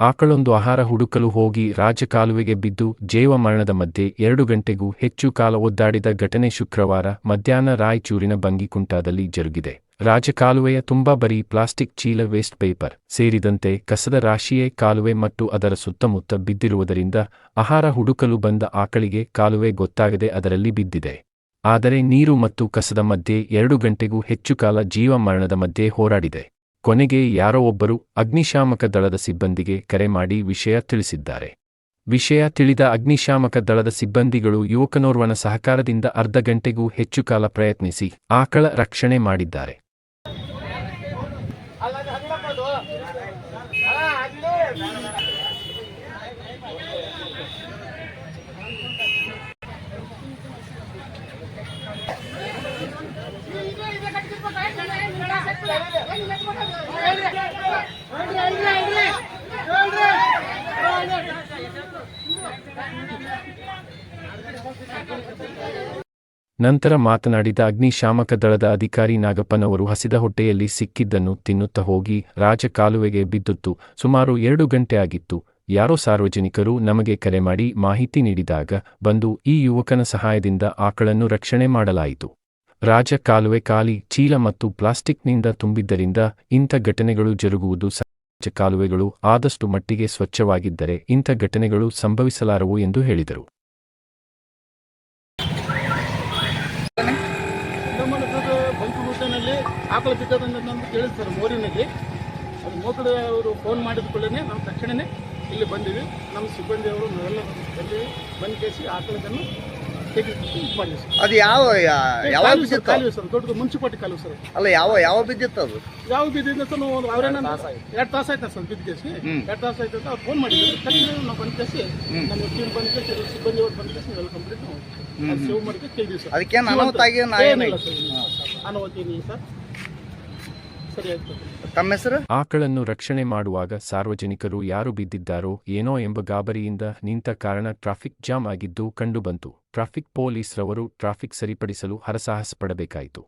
ಆಕಳೊಂದು ಆಹಾರ ಹುಡುಕಲು ಹೋಗಿ ರಾಜಕಾಲುವೆಗೆ ಬಿದ್ದು ಜೇವ ಮರಣದ ಮಧ್ಯೆ ಎರಡು ಗಂಟೆಗೂ ಹೆಚ್ಚು ಕಾಲ ಒದ್ದಾಡಿದ ಘಟನೆ ಶುಕ್ರವಾರ ಮಧ್ಯಾಹ್ನ ರಾಯಚೂರಿನ ಬಂಗಿಕುಂಟಾದಲ್ಲಿ ಜರುಗಿದೆ. ರಾಜಕಾಲುವೆಯ ತುಂಬಾ ಬರೀ ಪ್ಲಾಸ್ಟಿಕ್ ಚೀಲ ವೇಸ್ಟ್ ಪೇಪರ್ ಸೇರಿದಂತೆ ಕಸದ ರಾಶಿಯೇ ಕಾಲುವೆ ಮತ್ತು ಅದರ ಸುತ್ತಮುತ್ತ ಬಿದ್ದಿರುವುದರಿಂದ ಆಹಾರ ಹುಡುಕಲು ಬಂದ ಆಕಳಿಗೆ ಕಾಲುವೆ ಗೊತ್ತಾಗದೆ ಅದರಲ್ಲಿ ಬಿದ್ದಿದೆ. ಆದರೆ ನೀರು ಮತ್ತು ಕಸದ ಮಧ್ಯೆ ಎರಡು ಗಂಟೆಗೂ ಹೆಚ್ಚು ಕಾಲ ಜೀವ ಮರಣದ ಮಧ್ಯೆ ಹೋರಾಡಿದೆ. ಕೊನೆಗೆ ಯಾರೋ ಒಬ್ಬರು ಅಗ್ನಿಶಾಮಕ ದಳದ ಸಿಬ್ಬಂದಿಗೆ ಕರೆ ಮಾಡಿ ವಿಷಯ ತಿಳಿಸಿದ್ದಾರೆ ವಿಷಯ ತಿಳಿದ ಅಗ್ನಿಶಾಮಕ ದಳದ ಸಿಬ್ಬಂದಿಗಳು ಯುವಕನೋರ್ವನ ಸಹಕಾರದಿಂದ ಅರ್ಧ ಗಂಟೆಗೂ ಹೆಚ್ಚು ಕಾಲ ಪ್ರಯತ್ನಿಸಿ ಆಕಳ ರಕ್ಷಣೆ ಮಾಡಿದ್ದಾರೆ ನಂತರ ಮಾತನಾಡಿದ ಅಗ್ನಿಶಾಮಕ ದಳದ ಅಧಿಕಾರಿ ನಾಗಪ್ಪನವರು ಹಸಿದ ಹೊಟ್ಟೆಯಲ್ಲಿ ಸಿಕ್ಕಿದ್ದನ್ನು ತಿನ್ನುತ್ತಾ ಹೋಗಿ ರಾಜಕಾಲುವೆಗೆ ಬಿದ್ದುತ್ತು. ಸುಮಾರು ಎರಡು ಗಂಟೆ ಆಗಿತ್ತು. ಯಾರೋ ಸಾರ್ವಜನಿಕರು ನಮಗೆ ಕರೆ ಮಾಡಿ ಮಾಹಿತಿ ನೀಡಿದಾಗ ಬಂದು ಈ ಯುವಕನ ಸಹಾಯದಿಂದ ಆಕಳನ್ನು ರಕ್ಷಣೆ ಮಾಡಲಾಯಿತು. ರಾಜ ಕಾಲುವೆ ಖಾಲಿ ಚೀಲ ಮತ್ತು ಪ್ಲಾಸ್ಟಿಕ್ನಿಂದ ತುಂಬಿದ್ದರಿಂದ ಇಂಥ ಘಟನೆಗಳು ಜರುಗುವುದು ಸಹಜ. ಕಾಲುವೆಗಳು ಆದಷ್ಟು ಮಟ್ಟಿಗೆ ಸ್ವಚ್ಛವಾಗಿದ್ದರೆ ಇಂಥ ಘಟನೆಗಳು ಸಂಭವಿಸಲಾರವು ಎಂದು ಹೇಳಿದರು. ಆಕಳ ಸರ್, ಮೋರಿನಲ್ಲಿ. ಅದು ಮೋಕಡೆ ಅವರು ಫೋನ್ ಮಾಡಿದ ಕೂಡಲೇ ನಾವು ತಕ್ಷಣವೇ ಇಲ್ಲಿ ಬಂದಿವಿ. ನಮ್ಮ ಸಿಬ್ಬಂದಿಯವರು ನಾವೆಲ್ಲ ಬಂದು ಕೇಸಿ ಆಕಳದನ್ನು ಅದು ಯಾವ ಯಾವಾಗ ಬಿದ್ದಿತ್ತು? ಕಾಲುವೆ ಸರ್ ದೊಡ್ಡದು ಮುನ್ಸಿಪಾಲ್ಟಿ ಕಾಲುವೆ ಸರ್. ಅಲ್ಲ ಯಾವ ಯಾವ ಬಿದ್ದಿತ್ತು ಅದು? ಯಾವ ಬಿದ್ದಿದ್ದ ಸರ್ ನಾವು ಅವರೇನ ಎರಡು ತಾಸು ಆಯ್ತಾ. ಸರ್ ಬಿದ್ದ ಕೇಸಿ. ಎರಡು ತಾಸು ಆಯ್ತು ಅಂತ ಅವ್ರು ಫೋನ್ ಮಾಡಿದ್ರು. ತಕ್ಷಣ ನಾವು ಬಂದ ಕೇಸಿ ನಮ್ಮ ಟೀಮ್ ಬಂದ ಕೇಸಿ ಸಿಬ್ಬಂದಿ ಅವ್ರು ಬಂದ ಕೇಸಿ ಎಲ್ಲ ಕಂಪ್ಲೀಟ್ ನಾವು ಸೇವ್ ಮಾಡಿ ಕೇಳಿದ್ವಿ ಸರ್. ಅದಕ್ಕೇನು ಅನಾಹುತ ಆಗಿ ಏನಿಲ್ಲ ಸರ್. ಅನಾಹುತ ಏನಿಲ್ಲ ಸರ್. ತಮ್ಮ ಹೆಸರು? ಆಕಳನ್ನು ರಕ್ಷಣೆ ಮಾಡುವಾಗ ಸಾರ್ವಜನಿಕರು ಯಾರು ಬಿದ್ದಿದ್ದಾರೋ ಏನೋ ಎಂಬ ಗಾಬರಿಯಿಂದ ನಿಂತ ಕಾರಣ ಟ್ರಾಫಿಕ್ ಜಾಮ್ ಆಗಿದ್ದು ಕಂಡುಬಂತು. ಟ್ರಾಫಿಕ್ ಪೊಲೀಸ್ರವರು ಟ್ರಾಫಿಕ್ ಸರಿಪಡಿಸಲು ಹರಸಾಹಸ ಪಡಬೇಕಾಯಿತು.